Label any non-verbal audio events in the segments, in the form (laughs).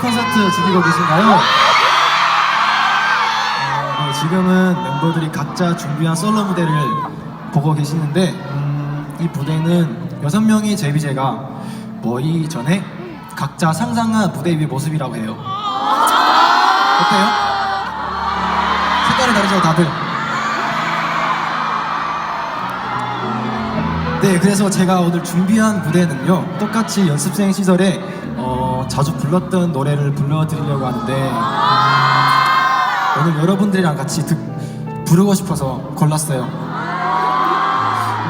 콘서트 즐기고 계신가요? 어, 네, 지금은 멤버들이 각자 준비한 솔로 무대를 보고 계시는데 음, 이 무대는 여섯 명의 제비제가 모이기 전에 각자 상상한 무대 위의 모습이라고 해요. 어때요? 색깔이 다르죠, 다들? 네, 그래서 제가 오늘 준비한 무대는요, 똑같이 연습생 시절에 어, 자주 불렀던 노래를 불러드리려고 하는데, 오늘 여러분들이랑 같이 듣, 부르고 싶어서 골랐어요.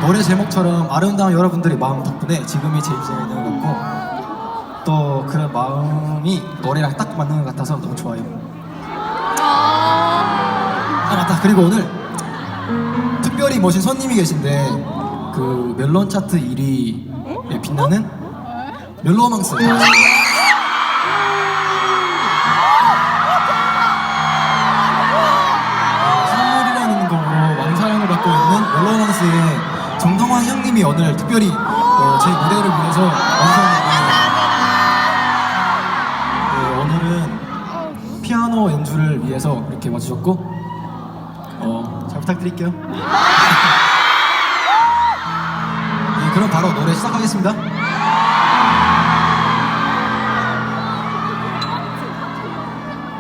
노래 제목처럼 아름다운 여러분들의 마음 덕분에 지금이 제일 제가 있는 것 같고, 또 그런 마음이 노래랑 딱 맞는 것 같아서 너무 좋아요. 아, 맞다. 그리고 오늘 특별히 모신 손님이 계신데, 그 멜론 차트 1위에 빛나는 멜로망스. 선물이라는 걸로 왕사랑을 받고 있는 멜로망스의 정동환 형님이 오늘 특별히 어, 제 무대를 위해서 완성했고요. 네, 오늘은 피아노 연주를 위해서 이렇게 와주셨고 어, 잘 부탁드릴게요. (laughs) 네, 그럼 바로 노래 시작하겠습니다.